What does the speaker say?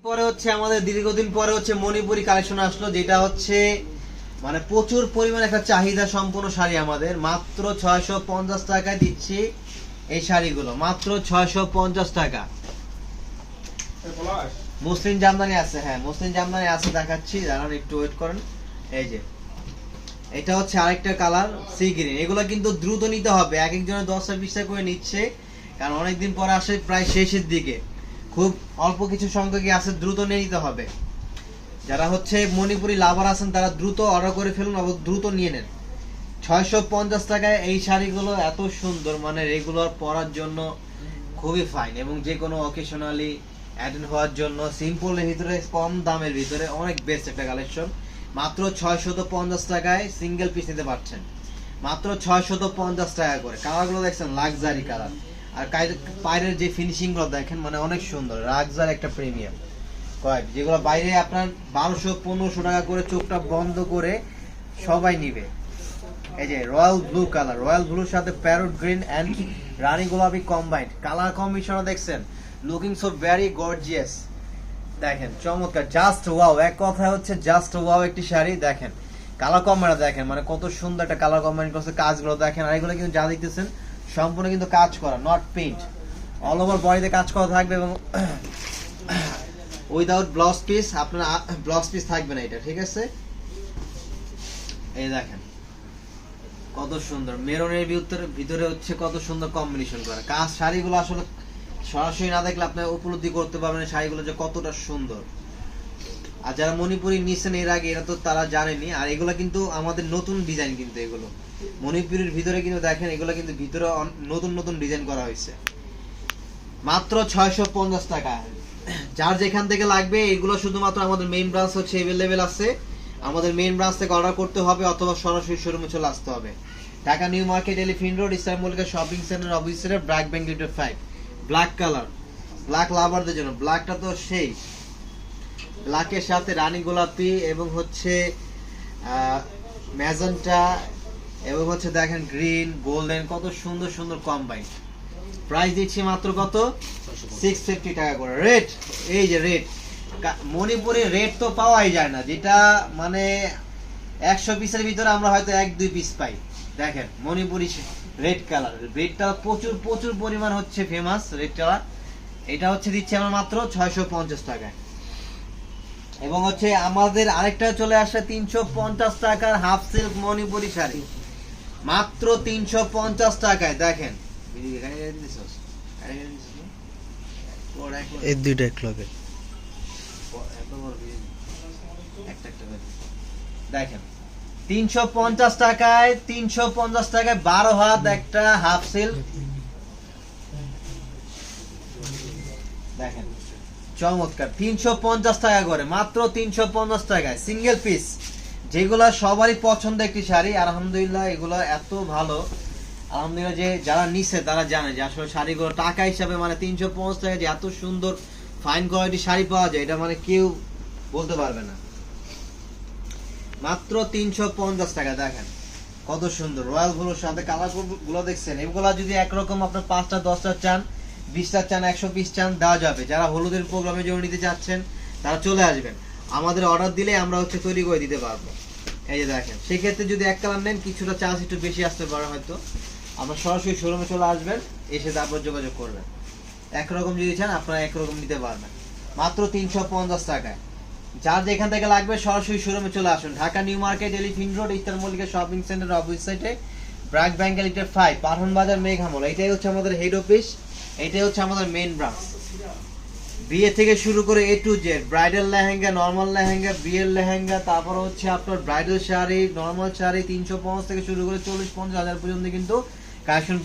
পরে হচ্ছে আমাদের দীর্ঘদিন পরে হচ্ছে মণিপুরি কালেকশন আসলো, যেটা হচ্ছে মানে প্রচুর পরিমাণ একটা চাহিদা সম্পূর্ণ শাড়ি আমাদের। মাত্র ছয়শো পঞ্চাশ টাকায় দিচ্ছি এই শাড়িগুলো। মাত্র ছয়শো পঞ্চাশ টাকা। মুসলিম জামদানি আছে হ্যাঁ মুসলিম জামদানি আছে, দেখাচ্ছি, দাঁড়ান, একটু ওয়েট করেন। এই যে, এটা হচ্ছে আরেকটা কালার সি গ্রিন এগুলো কিন্তু দ্রুত নিতে হবে, এক একজনের দশটা বিশটা করে নিচ্ছে, কারণ অনেকদিন পরে আসে প্রায় শেষের দিকে। খুব অল্প কিছু সংখ্যকই আছে, দ্রুত নিয়ে নিতে হবে। যারা হচ্ছে মণিপুরি লাভার আছেন, তারা দ্রুত অর্ডার করে ফেলুন এবং দ্রুত নিয়ে নেন। ছয়শো পঞ্চাশ টাকায় এই শাড়িগুলো এত সুন্দর মানে রেগুলার পরার জন্য খুবই ফাইন এবং যে কোনো অকেশনালি অ্যাটেন্ড হওয়ার জন্য সিম্পলের ভিতরে, কম দামের ভিতরে অনেক বেস্ট একটা কালেকশন মাত্র ছয়শত পঞ্চাশ টাকায় সিঙ্গেল পিস নিতে পারছেন। মাত্র ছয়শত পঞ্চাশ টাকা করে। কালারগুলো দেখছেন লাক্সারি কালার আর বাইরের যে ফিনিশিংগুলো দেখেন মানে অনেক সুন্দর, রাগজার একটা প্রিমিয়াম কয়েক, যেগুলো বাইরে আপনার বারোশো, পনেরোশো টাকা করে চোখটা বন্ধ করে সবাই নিবে। এই যে রয়্যাল ব্লু কালার রয়্যাল ব্লুর সাথে প্যারোট গ্রিন অ্যান্ড রানী গোলাপি কম্বাইন্ড কালার কম্বিনেশন দেখছেন? লুকিং সো ভেরি গর্জিয়াস দেখেন, চমৎকার। জাস্ট ওয়াও এক কথা হচ্ছে জাস্ট ওয়াও একটি শাড়ি, দেখেন। কালার কম্বাইন দেখেন মানে কত সুন্দর একটা কালার কম্বাইন করছে, কাজগুলো দেখেন। আর এগুলো কিন্তু যা দেখতেছেন সম্পূর্ণ কিন্তু কাজ করা নট পেইন্ট অল ওভার বডিতে কাজ করা থাকবে এবং উইদাউট ব্লাউজ পিস আপনার ব্লাউজ পিস থাকবে না এটা, ঠিক আছে? এই দেখেন, কত সুন্দর। মেরনের ভিতরে ভিতরে হচ্ছে কত সুন্দর কম্বিনেশন করা। কাজ, শাড়িগুলো আসলে সরাসরি না দেখলে আপনি উপলব্ধি করতে পারবেন শাড়িগুলো যে কতটা সুন্দর। আর যারা মণিপুরি নিছেন এর আগে, এরা তো তারা জানেনি। আর এগুলো কিন্তু আমাদের নতুন ডিজাইন কিন্তু এগুলো। মণিপুরের ভিতরে কিন্তু দেখেন, এগুলো কিন্তু ভিতরে নতুন নতুন ডিজাইন করা হয়েছে। মাত্র ছয়শো পঞ্চাশ টাকা। যার যেখান থেকে লাগবে, এগুলো শুধুমাত্র আমাদের মেইন ব্রাঞ্চ হচ্ছে এভেলেবেল আছে। আমাদের মেইন ব্রাঞ্চ থেকে অর্ডার করতে হবে অথবা সরাসরি শোরুমে চলে আসতে হবে। Dhaka new market elephant road, ইস্তানবুলকে shopping centre অফিসের ব্ল্যাক ব্যাংক লিটার ফাইভ ব্ল্যাক কালার ব্ল্যাক লাভারদের জন্য। ব্ল্যাকটা তো সেই। ব্ল্যাকের সাথে রানী গোলাপি এবং হচ্ছে ম্যাজেন্টা এবং হচ্ছে দেখেন গ্রিন গোল্ডেন, কত সুন্দর সুন্দর কম্বাইন প্রাইস দিচ্ছি মাত্র কত? সিক্স ফিফটি টাকা করে। রেট এই যে রেট মণিপুরে রেট তো পাওয়াই যায় না, যেটা মানে একশো পিসের ভিতরে আমরা হয়তো এক, দুই পিস পাই। দেখেন, মণিপুরি রেড কালার রেডটা প্রচুর প্রচুর পরিমাণ হচ্ছে ফেমাস রেড কালার এটা হচ্ছে দিচ্ছি আমরা মাত্র ছয়শো পঞ্চাশ টাকায়। এবং হচ্ছে আমাদের আরেকটা চলে আসে তিনশো পঞ্চাশ টাকার হাফ সিল্ক মণিপুরি শাড়ি। মাত্র তিনশো পঞ্চাশ টাকায় দেখেন। এই দুইটা এক লগে। দেখেন তিনশো পঞ্চাশ টাকায় তিনশো পঞ্চাশ টাকায় বারো হাত একটা হাফ সিল্ক দেখেন চমৎকার। তিনশো পঞ্চাশ টাকা করে মাত্র তিনশো পঞ্চাশ টাকায়। সিঙ্গেল পিস যেগুলো সবারই পছন্দ একটি শাড়ি, আলহামদুলিল্লাহ এগুলো এত ভালো। আলহামদুলিল্লাহ যে যারা নিছে তারা জানে যে আসলে শাড়িগুলো টাকা হিসাবে মানে তিনশো পঞ্চাশ টাকা যে এত সুন্দর ফাইন কোয়ালিটি শাড়ি পাওয়া যায়, এটা মানে কেউ বলতে পারবে না। মাত্র তিনশো পঞ্চাশ টাকা, দেখেন। কত সুন্দর। রয়্যালগুলোর সাথে কালারগুলো দেখছেন। এগুলা যদি একরকম আপনার পাঁচটা, দশটা চান, বিশটা চান, একশো পিস চান, দেওয়া যাবে। যারা হলুদের প্রোগ্রামে জন্য নিতে চাচ্ছেন, তারা চলে আসবেন। আমাদের অর্ডার দিলে আমরা হচ্ছে তৈরি করে দিতে পারব। এই যে দেখেন, সেক্ষেত্রে যদি এক কালার নেন, কিছুটা চার্জ একটু বেশি আসতে পারে হয়তো। আপনার সরাসরি শোরুমে চলে আসবেন, এসে তারপর যোগাযোগ করবেন। একরকম যদি চান, আপনারা একরকম নিতে পারবেন। মাত্র তিনশো পঞ্চাশ টাকায়। যার যেখান থেকে লাগবে, সরাসরি শোরুমে চলে আসুন। Dhaka new market elephant road eastern Mallika shopping centre office সাইটে ব্র্যাক ব্যাংক লিটার ফাইভ পারহন বাজার, মেঘামল। এটাই হচ্ছে আমাদের হেড অফিস এটাই হচ্ছে আমাদের মেন ব্রাঞ্চ বিয়ে থেকে শুরু করে A to Z bridal lehenga normal lehenga, বিয়ের লেহেঙ্গা, তারপর হচ্ছে আপনার ব্রাইডাল শাড়ি নর্মাল শাড়ি, তিনশো পঞ্চাশ থেকে শুরু করে চল্লিশ পঞ্চাশ হাজার পর্যন্ত কিন্তু